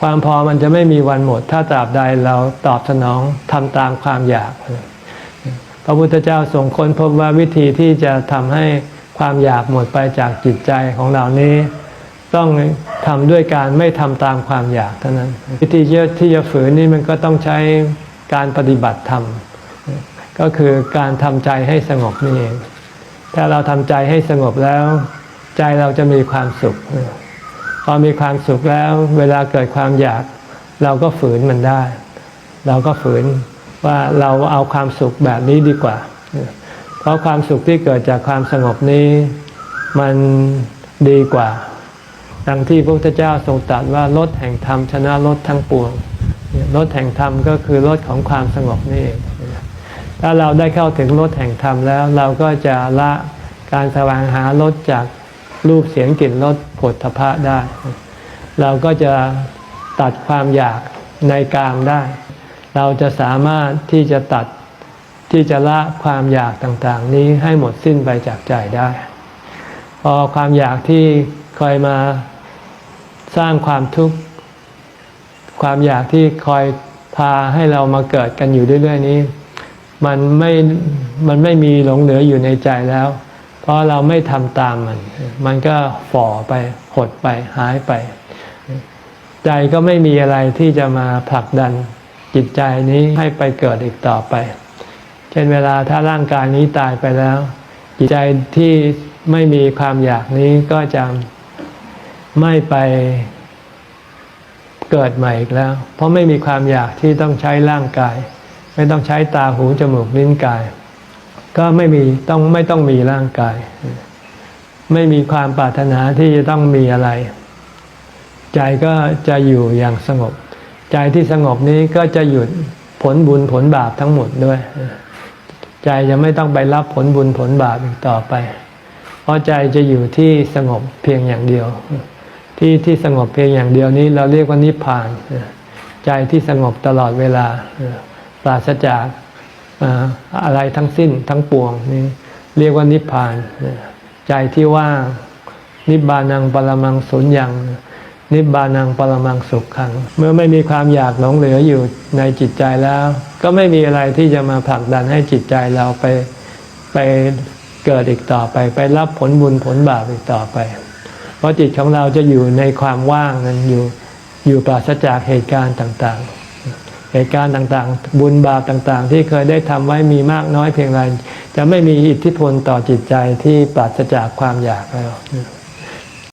ความพอมันจะไม่มีวันหมด ถ้าตราบใดเราตอบสนองทำตามความอยาก พระพุทธเจ้าทรงค้นพบว่าวิธีที่จะทำให้ความอยากหมดไปจากจิตใจของเรานี้ ต้องทำด้วยการไม่ทำตามความอยากเท่านั้น วิธีที่จะฝืนนี่มันก็ต้องใช้การปฏิบัติธรรมก็คือการทำใจให้สงบนี่เองถ้าเราทำใจให้สงบแล้ว ใจเราจะมีความสุข พอมีความสุขแล้วเวลาเกิดความอยาก เราก็ฝืนมันได้ เราก็ฝืนว่าเราเอาความสุขแบบนี้ดีกว่า เพราะความสุขที่เกิดจากความสงบนี้ มันดีกว่า ดังที่พระพุทธเจ้าทรงตรัสว่ารถแห่งธรรมชนะรถทั้งปวงรถแห่งธรรมก็คือรถของความสงบนี่เองถ้าเราได้เข้าถึงรถแห่งธรรมแล้ว เราก็จะละการแสวงหารถจาก รูปเสียงกลิ่นรสผลทพะได้ เราก็จะตัดความอยากในกามได้ เราจะสามารถที่จะตัดที่จะละความอยากต่างๆ นี้ให้หมดสิ้นไปจากใจได้ พอความอยากที่คอยมาสร้างความทุกข์ความอยากที่คอยพาให้เรามาเกิดกันอยู่เรื่อยๆนี้ มันไม่มันไม่มีหลงเหลืออยู่ในใจแล้ว เพราะเราไม่ทำตามมัน มันก็ฝ่อไปหดไปหายไป ใจก็ไม่มีอะไรที่จะมาผลักดันจิตใจนี้ให้ไปเกิดอีกต่อไป เช่นเวลาถ้าร่างกายนี้ตายไปแล้ว จิตใจที่ไม่มีความอยากนี้ก็จะไม่ไปเกิดใหม่อีกแล้ว เพราะไม่มีความอยากที่ต้องใช้ร่างกาย ไม่ต้องใช้ตาหูจมูกลิ้นกาย ก็ไม่มีต้องไม่ต้องมีร่างกาย ไม่มีความปรารถนาที่จะต้องมีอะไร ใจก็จะอยู่อย่างสงบ ใจที่สงบนี้ก็จะหยุดผลบุญผลบาปทั้งหมดด้วย ใจจะไม่ต้องไปรับผลบุญผลบาปอีกต่อไป เพราะใจจะอยู่ที่สงบเพียงอย่างเดียว ที่ที่สงบเพียงอย่างเดียวนี้ เราเรียกว่านิพพาน ใจที่สงบตลอดเวลาปราศจาก อะไรทั้งสิ้นทั้งปวงนี่เรียกว่านิพพาน ใจที่ว่างนิบานังปรมังสุญญังนิบานังปรมังสุขขัง เมื่อไม่มีความอยากหลงเหลืออยู่ในจิตใจแล้ว ก็ไม่มีอะไรที่จะมาผลักดันให้จิตใจเราไปไปเกิดอีกต่อไป ไปรับผลบุญผลบาปอีกต่อไป เพราะจิตของเราจะอยู่ในความว่างนั้นอยู่อยู่ปราศจากเหตุการณ์ต่างๆ เหตุการณ์ต่างๆ บุญบาปต่างๆ ที่เคยได้ทำไว้มีมากน้อยเพียงไรจะไม่มีอิทธิพลต่อจิตใจที่ปราศจากความอยากแล้ว